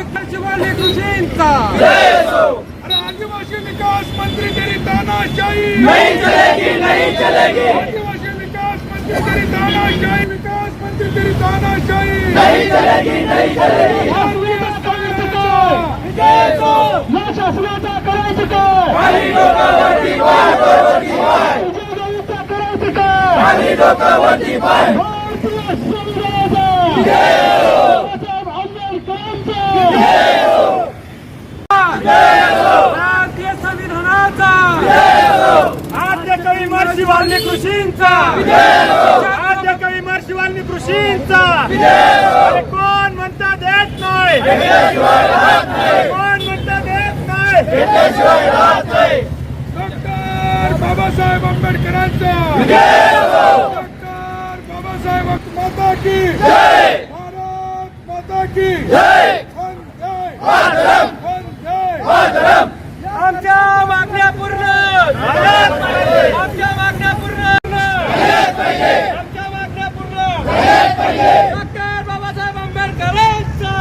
शिवाजी कृषींचा अरे आदिवासी विकास मंत्री तेरी तानाशाही नहीं चलेगी नहीं चलेगी. आदिवासी विकास मंत्री तेरी तानाशाही विकास मंत्री तेरी तानाशाही नहीं चलेगी नहीं चलेगी. भारतीय संविधानाचा या शासनाचा करायचं काय खाली डोकावरती पाय वरती पाय. करायचं काय खाली डोकावरती पाय. भारतीय संविधानाचा बाबासाहेब आंबेडकरांचा भारतीय संविधानाचा आद्य कवी महर्षी वाल्मिक ऋषींचा आद्य कवी महर्षी वाल्मिक ऋषींचा अरे कोण म्हणता देत नाही? कोण म्हणता देत नाही? डॉक्टर बाबासाहेब आंबेडकरांचा. डॉक्टर बाबासाहेब माता की. भारत माता की वंदे वंदे आमच्या मागण्या पूर्ण आमच्या मागण्या पूर्ण आमच्या मागण्या पूर्ण डॉक्टर बाबासाहेब आंबेडकरांचा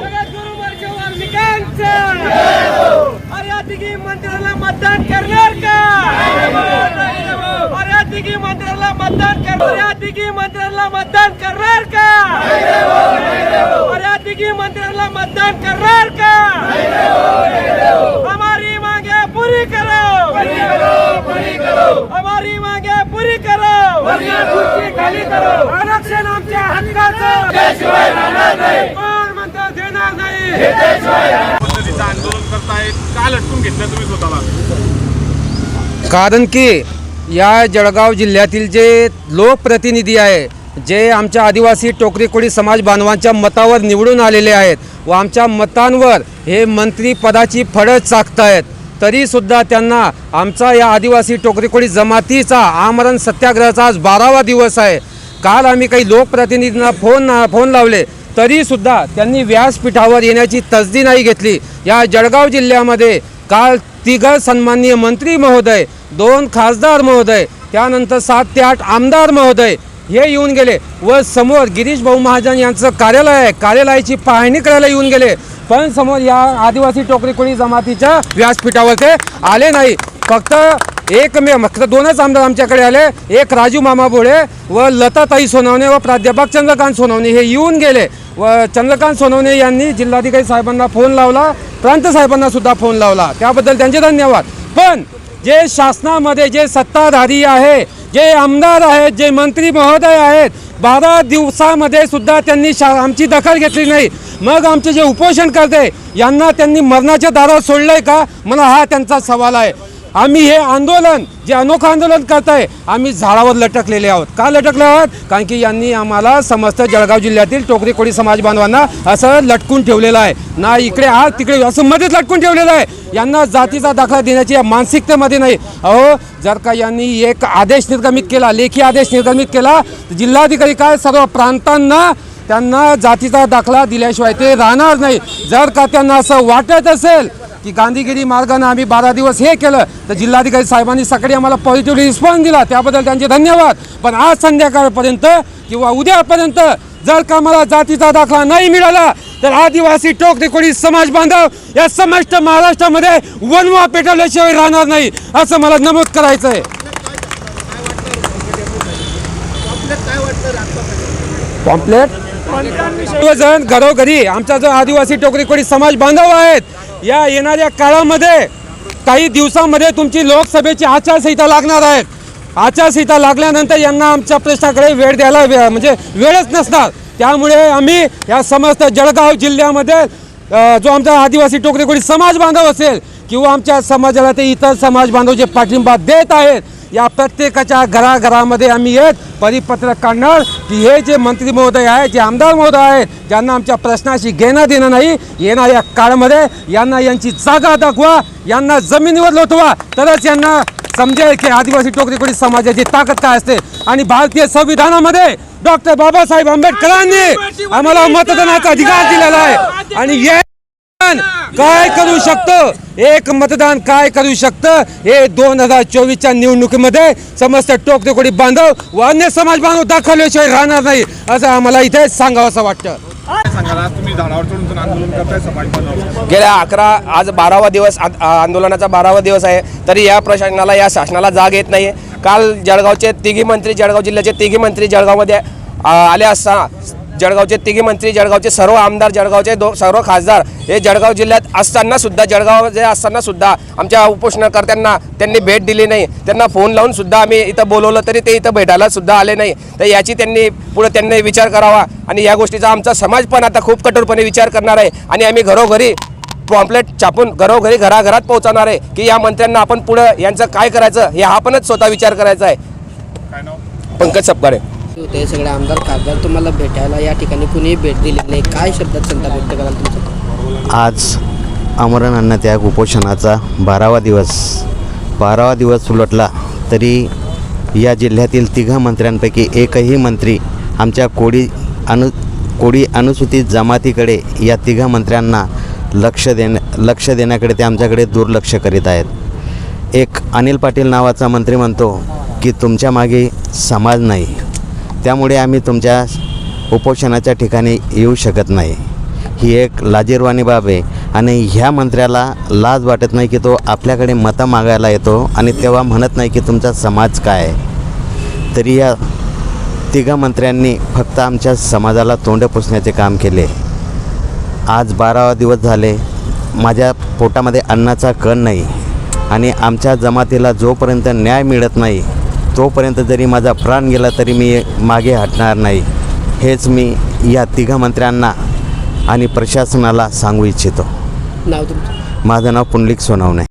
जगद्गुरु वर्ष वाल्मिकांचा अरे या तिघी मंत्र्याला मतदान करणार का अरे या तिघी मंत्र्याला मतदान करणार या तिघी मंत्र्याला मतदान करणार का? अरे या तिघी मंत्र्याला मतदान करणार का? हमारी मांगे पूरी करो। हमारी मांगे पूरी करो। खाली करो। आरक्षण आमच्या हक्काचं। त्याशिवाय राहणार नाही कोण म्हणतं देणार नाही? पद्धतीचं आंदोलन करतायत. का लटकून घेतलं तुम्ही स्वतःला? कारण की या जळगाव जिल्ह्यातील जे लोकप्रतिनिधी आहे जे आमच्या आदिवासी टोकरीकोळी समाज बांधवांच्या मतावर निवडून आलेले आहेत व आमच्या मतांवर हे मंत्रीपदाची फळं चाकतायत तरीसुद्धा त्यांना आमचा या आदिवासी टोकरीकोळी जमातीचा आमरण सत्याग्रहाचा आज बारावा दिवस आहे. काल आम्ही काही लोकप्रतिनिधींना फोन फोन लावले तरीसुद्धा त्यांनी व्यासपीठावर येण्याची तसदी नाही घेतली. या जळगाव जिल्ह्यामध्ये काल तिघ सन्माननीय मंत्री महोदय दोन खासदार महोदय त्यानंतर सात ते आठ आमदार महोदय हे येऊन गेले व समोर गिरीश भाऊ महाजन यांचं कार्यालय आहे कार्यालयाची पाहणी करायला येऊन गेले. पण समोर या आदिवासी टोकरी कोळी जमातीच्या व्यासपीठावर ते आले नाही. फक्त एकमेव फक्त दोनच आमदार आमच्याकडे आले. एक राजू मामा भोळे व लताताई सोनवणे व प्राध्यापक चंद्रकांत सोनवणे हे येऊन गेले. व चंद्रकांत सोनवणे यांनी जिल्हाधिकारी साहेबांना फोन लावला प्रांत साहेबांना सुद्धा फोन लावला. त्याबद्दल त्यांचे धन्यवाद. पण जे शासनामध्ये जे सत्ताधारी आहे जे आमदार आहेत जे मंत्री महोदय आहेत बारा दिवसामध्ये सुद्धा त्यांनी शा आमची दखल घेतली नाही. मग आमचे जे उपोषण करते यांना त्यांनी मरणाच्या दारात सोडलंय का? मला हा त्यांचा सवाल आहे. आम्ही हे आंदोलन जे अनोखं आंदोलन करत आहे आम्ही झाडावर लटकलेले आहोत. का लटकले आहोत? कारण की यांनी आम्हाला समस्त जळगाव जिल्ह्यातील टोकरी कोळी समाज बांधवांना असं लटकून ठेवलेलं आहे. ना इकडे आज तिकडे असं मध्येच लटकून ठेवलेलं आहे. यांना जातीचा दाखला देण्याची या मानसिकतेमध्ये नाही. अहो जर का यांनी एक आदेश निर्गमित केला लेखी आदेश निर्गमित केला तर जिल्हाधिकारी काय सर्व प्रांतांना त्यांना जातीचा दाखला दिल्याशिवाय ते राहणार नाही. जर का त्यांना असं वाटत असेल की गांधीगिरी मार्गाने आम्ही बारा दिवस हे केलं. तर जिल्हाधिकारी साहेबांनी सकाळी आम्हाला पॉझिटिव्ह रिस्पॉन्स दिला. त्याबद्दल त्यांचे धन्यवाद. पण आज संध्याकाळपर्यंत किंवा उद्यापर्यंत जर का मला जातीचा दाखला नाही मिळाला तर आदिवासी टोकरी कोळी समाज बांधव या समस्त महाराष्ट्रामध्ये वनवा पेटवल्याशिवाय राहणार नाही असं मला नमूद करायचं आहे पॉम्पलेट सर्वजण घरोघरी आमचा जो आदिवासी टोकरी कोळी समाज बांधव आहेत या येणाऱ्या काळामध्ये काही दिवसामध्ये तुमची लोकसभेची आचारसंहिता लागणार आहेत आचारसंहिता लागल्यानंतर यांना आमच्या प्रश्नाकडे वेळ द्यायला वे- म्हणजे वेळच नसणार. त्यामुळे आम्ही या समस्त जळगाव जिल्ह्यामध्ये जो आमचा आदिवासी टोकरी समाज बांधव असेल किंवा आमच्या समाजाला ते इतर समाज बांधव जे पाठिंबा देत आहेत या प्रत्येकाच्या घराघरामध्ये आम्ही येत परिपत्रक काढणार की हे जे मंत्री महोदय आहेत जे आमदार महोदय आहेत ज्यांना आमच्या प्रश्नाशी घेणं देणं नाही येणाऱ्या काळामध्ये यांना यांची जागा दाखवा यांना जमिनीवर लोटवा. तरच यांना समजेल की आदिवासी टोकरी कोळी समाजाची ताकद काय असते. आणि भारतीय संविधानामध्ये डॉक्टर बाबासाहेब आंबेडकरांनी आम्हाला मतदानाचा अधिकार दिलेला आहे. आणि हे काय करू शकतं? एक मतदान काय करू शकतं? हे दोन हजार चोवीसच्या निवडणुकीमध्ये समस्त टोकतेकोडी बांधव व अन्य समाज बांधव दाखवल्याशिवाय राहणार नाही असं आम्हाला इथे सांगावं असं वाटतं. सांगाल आज तुम्ही झाडावर चढून आंदोलन करताय समाज बांधव? गेल्या अकरा आज बारावा दिवस आंदोलनाचा बारावा दिवस आहे तरी या प्रशासनाला या शासनाला जाग येत नाही काल जळगावचे तिघी मंत्री जळगाव जिल्ह्याचे तिघी मंत्री जळगावमध्ये आले असता जळगावचे तिघी मंत्री जळगावचे सर्व आमदार जळगावचे दो सर्व खासदार हे जळगाव जिल्ह्यात असताना सुद्धा जळगाव जे असताना सुद्धा आमच्या उपोषणकर्त्यांना त्यांनी भेट दिली नाही. त्यांना फोन लावून सुद्धा आम्ही इथं बोलवलं तरी ते इथं भेटायला सुद्धा आले नाही. तर याची त्यांनी पुढे त्यांनी विचार करावा आणि या गोष्टीचा आमचा समाज पण आता खूप कठोरपणे विचार करणार आहे आणि आम्ही घरोघरी पॉम्पलेट छापून घरोघरी घराघरात पोहोचवणार आहे की या मंत्र्यांना आपण पुढं यांचं काय करायचं हे आपणच स्वतः विचार करायचा आहे. पंकज सपकाळे. होते सगळे आमदार खासदार तुम्हाला भेटायला या ठिकाणी कुणीही भेट दिली नाही. काय शब्दात संताप व्यक्त कराल तुमचं आज आमरण अन्नत्याग उपोषणाचा बारावा दिवस. बारावा दिवस उलटला तरी या जिल्ह्यातील तिघा मंत्र्यांपैकी एकही मंत्री आमच्या कोळी अनु कोळी अनुसूचित जमातीकडे या तिघा मंत्र्यांना लक्ष देण्या लक्ष देण्याकडे ते आमच्याकडे दुर्लक्ष करीत आहेत. एक अनिल पाटील नावाचा मंत्री म्हणतो की तुमच्या मागे समाज नाही. त्यामुळे आम्ही तुमच्या उपोषणाच्या ठिकाणी येऊ शकत नाही. ही एक लाजीरवाणी बाब आहे आणि ह्या मंत्र्याला लाज वाटत नाही की तो आपल्याकडे मतं मागायला येतो आणि तेव्हा म्हणत नाही की तुमचा समाज काय आहे. तरी या तिघा मंत्र्यांनी फक्त आमच्या समाजाला तोंड पुसण्याचे काम केले. आज बारावा दिवस झाले. माझ्या पोटामध्ये अन्नाचा कण नाही आणि आमच्या जमातीला जोपर्यंत न्याय मिळत नाही तोपर्यंत जरी माझा प्राण गेला तरी मी मागे हटणार नाही. हेच मी या तिघा मंत्र्यांना आणि प्रशासनाला सांगू इच्छितो. नाव तुमचं? माझं नाव पुंडलिक सोनवणे.